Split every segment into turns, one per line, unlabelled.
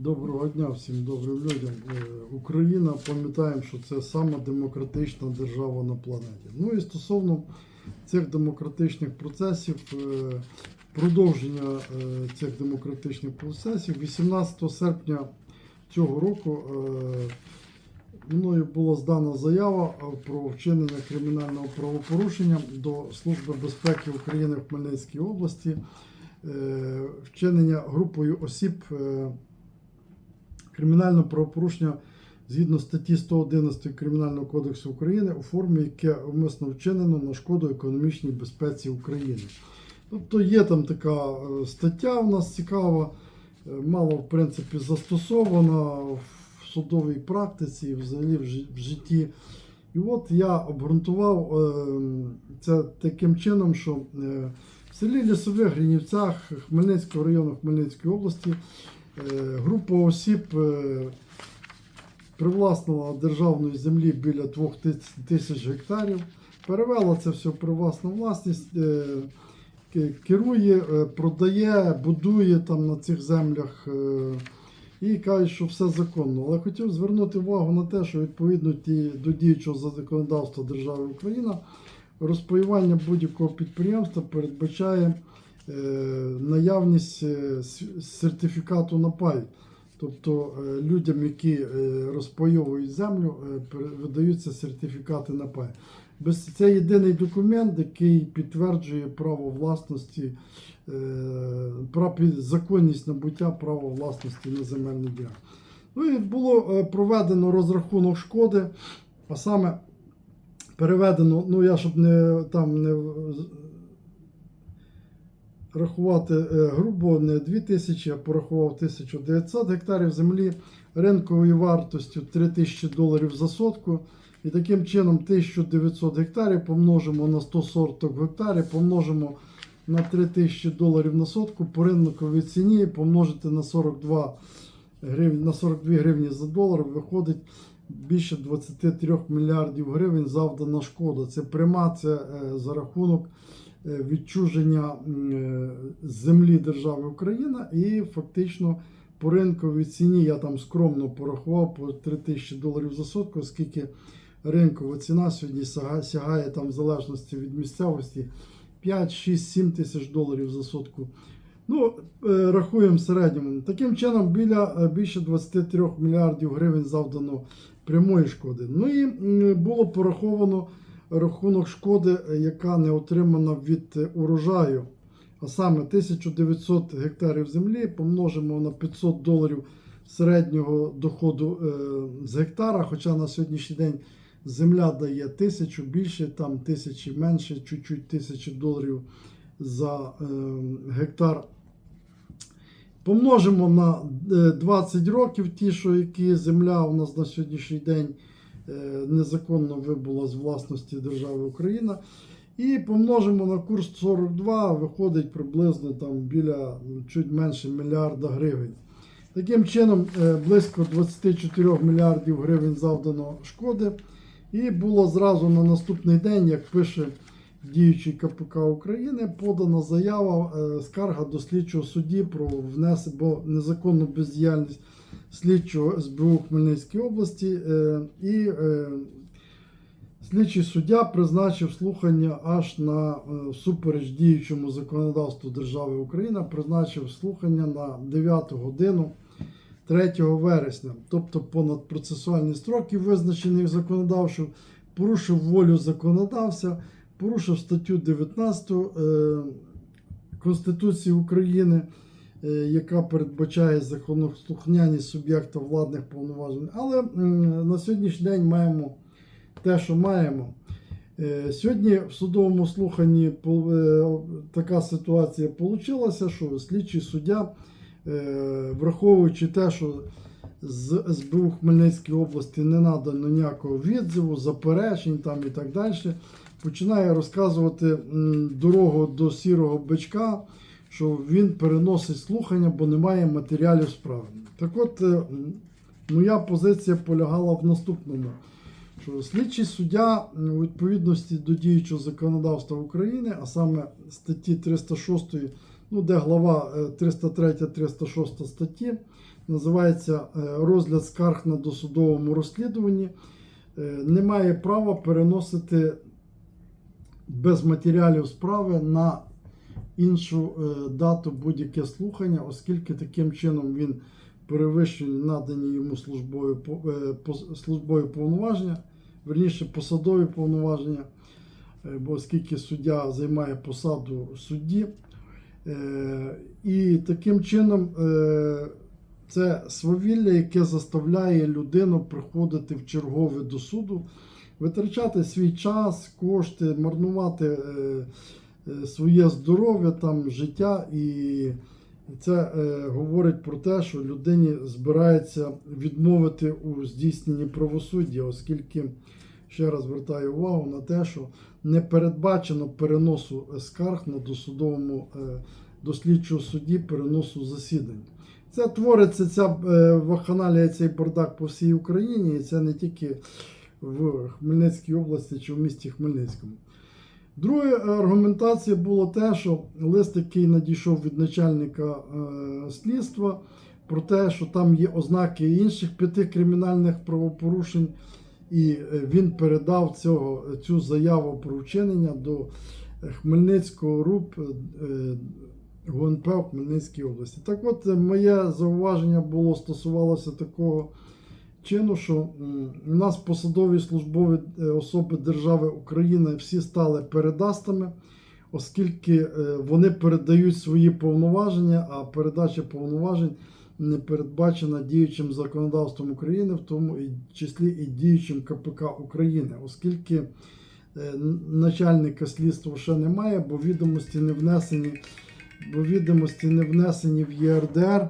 Доброго дня всім добрим людям. Е, Україна, пам'ятаємо, що це сама демократична держава на планеті. Ну і стосовно цих демократичних процесів, е, продовження е, цих демократичних процесів, 18 серпня цього року мною була здана заява про вчинення кримінального правопорушення до Служби безпеки України в Хмельницькій області, вчинення групою осіб. Е, кримінального правопорушення згідно статті 111 Кримінального кодексу України у формі, яке умисно вчинено на шкоду економічній безпеці України. Тобто є там така е, стаття у нас цікава, е, мало в принципі застосована в судовій практиці, взагалі в житті. І от я обґрунтував е, це таким чином, що е, в селі Лісових Гринівцях Хмельницького району Хмельницької області Група осіб е, привласнила державної землі біля 2 тисяч гектарів, перевела це все в привласну власність, е, керує, е, продає, будує там на цих землях е, і каже, що все законно. Але хотів звернути увагу на те, що відповідно до діючого законодавства держави Україна розпаювання будь-якого підприємства передбачає е, наявність е, сертифікату на пай. Тобто е, людям, які е, розпайовують землю, е, видаються сертифікати на пай. Це єдиний документ, який підтверджує право власності, е, законність набуття права власності на земельні ділянки. Ну і було е, проведено розрахунок шкоди, а саме переведено, ну я щоб не там не рахувати е, грубо не 2000, а порахував 1900 гектарів землі ринковою вартостю 3000 доларів за сотку. І таким чином 1900 гектарів помножимо на 140 гектарів, помножимо на 3000 доларів на сотку по ринковій ціні, помножити на 42 гривні, на 42 гривні за долар, виходить більше 23 мільярдів гривень завдана шкода. Це пряма, це е, за рахунок відчуження е, землі держави Україна і фактично по ринковій ціні я там скромно порахував по 3 тисячі доларів за сотку, оскільки ринкова ціна сьогодні сягає там в залежності від місцевості 5, 6, 7 тисяч доларів за сотку. Ну, е, рахуємо середньому. Таким чином, біля е, більше 23 мільярдів гривень завдано прямої шкоди. Ну і було пораховано рахунок шкоди, е, яка не отримана від е, урожаю. А саме 1900 гектарів землі помножимо на 500 доларів середнього доходу е, з гектара. Хоча на сьогоднішній день земля дає тисячу більше, там тисячі менше, чуть-чуть тисячі доларів за гектар. Помножимо на е, 20 років ті, що які земля у нас на сьогоднішній день незаконно вибула з власності держави Україна. І помножимо на курс 42, виходить приблизно там біля ну, чуть менше мільярда гривень. Таким чином, е, близько 24 мільярдів гривень завдано шкоди. І було зразу на наступний день, як пише діючий КПК України, подана заява е, скарга до слідчого судді про внесення бо незаконну бездіяльність слідчого СБУ Хмельницької області. е, І е, слідчий суддя призначив слухання аж на е, всупереч діючому законодавству держави Україна, призначив слухання на 9 годину. 3 вересня, тобто понад процесуальні строки, визначені законодавчо, порушив волю законодавця, порушив статтю 19 е, Конституції України, яка передбачає законослухняність суб'єкта владних повноважень. Але на сьогоднішній день маємо те, що маємо. Е, Сьогодні в судовому слуханні е, така ситуація вийшла, що слідчий суддя, е, враховуючи те, що з СБУ Хмельницької області не надано ніякого відзиву, заперечень там і так далі, починає розказувати дорогу до сірого бичка, що він переносить слухання, бо немає матеріалів справи. Так от, е, моя позиція полягала в наступному що слідчий суддя у відповідності до діючого законодавства України, а саме статті 306 ну, де глава 303-306 статті, називається е, розгляд скарг на досудовому розслідуванні, е, не має права переносити без матеріалів справи на іншу е, дату будь-яке слухання, оскільки таким чином він перевищує надані йому службою, е, службою повноваження, верніше посадові повноваження, е, бо оскільки суддя займає посаду судді. І таким чином це свавілля, яке заставляє людину приходити в чергове до суду, витрачати свій час, кошти, марнувати своє здоров'я, там, життя. І це е, говорить про те, що людині збирається відмовити у здійсненні правосуддя, оскільки, ще раз звертаю увагу на те, що не передбачено переносу скарг на досудовому е, до слідчого судді переносу засідань. Це твориться ця е, вакханалія, цей бардак по всій Україні, і це не тільки в Хмельницькій області чи в місті Хмельницькому. Друга аргументація було те, що лист, який надійшов від начальника е, слідства, про те, що там є ознаки інших п'яти кримінальних правопорушень, і е, він передав цього, цю заяву про вчинення до Хмельницького РУП е, ГУНП в Хмельницькій області. Так от, моє зауваження було стосувалося такого чину, що у нас посадові службові е, особи держави України всі стали передастами, оскільки е, вони передають свої повноваження, а передача повноважень не передбачена діючим законодавством України, в тому числі і діючим КПК України, оскільки е, начальника слідства ще немає, бо відомості не внесені. Бо відомості не внесені в ЄРДР,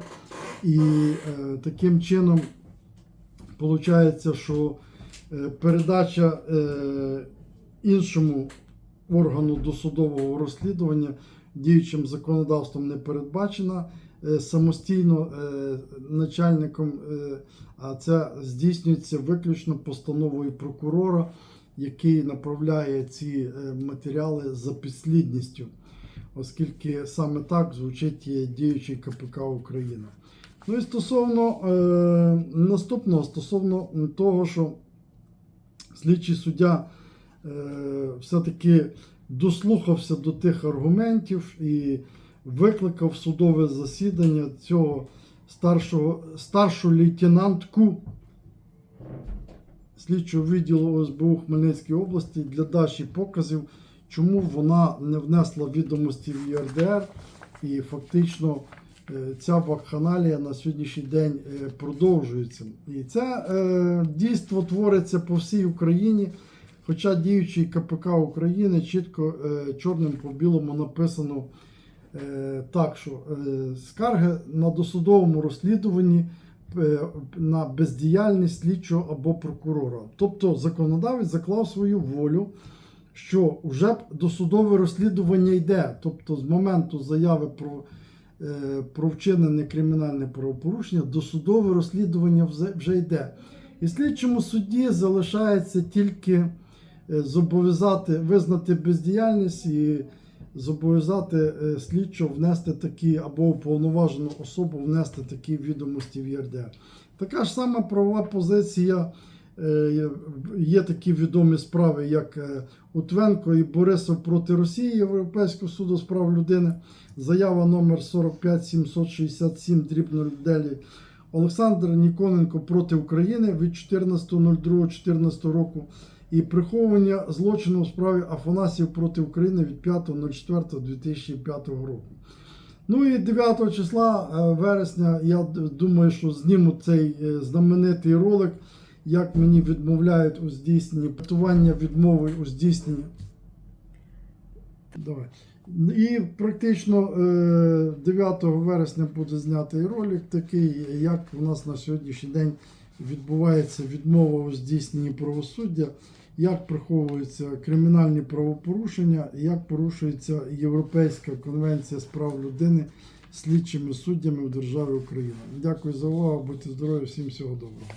і е, таким чином виходить, що е, передача е, іншому органу досудового розслідування діючим законодавством не передбачена е, самостійно начальником, а це здійснюється виключно постановою прокурора, який направляє ці матеріали за підслідністю, оскільки саме так звучить діючий КПК України. Ну і стосовно е, наступного, стосовно того, що слідчий суддя е, все-таки дослухався до тих аргументів і викликав судове засідання цього старшого, старшу лейтенантку слідчого відділу ОСБУ Хмельницької області для дачі показів, чому вона не внесла відомості в ЄРДР і фактично ця вакханалія на сьогоднішній день е, продовжується. І це е, дійство твориться по всій Україні. Хоча діючий КПК України чітко е, чорним по білому написано е, так, що е, скарги на досудовому розслідуванні е, на бездіяльність слідчого або прокурора. Тобто законодавець заклав свою волю, що вже досудове розслідування йде. Тобто з моменту заяви про, е, про вчинене кримінальне правопорушення, досудове розслідування вже- йде. І слідчому судді залишається тільки е, зобов'язати визнати бездіяльність і зобов'язати е, слідчого внести такі або уповноважену особу внести такі відомості в ЄРДР. Така ж сама правова позиція. е, Є такі відомі справи, як е, Утвенко і Борисов проти Росії Європейського суду з прав людини. Заява номер 45767 дріб 09. Олександр Ніконенко проти України від 14.02.14 року і приховування злочину у справі Афанасів проти України від 5.04.2005 року. Ну і 9 числа е, вересня, я думаю, що зніму цей е, знаменитий ролик, як мені відмовляють у здійсненні патування відмови у здійсненні. Давай. І практично е, 9 вересня буде знятий ролик такий, як у нас на сьогоднішній день відбувається відмова у здійсненні правосуддя, як приховуються кримінальні правопорушення, як порушується Європейська конвенція з прав людини слідчими суддями в державі Україна. Дякую за увагу, будьте здорові, всім всього доброго.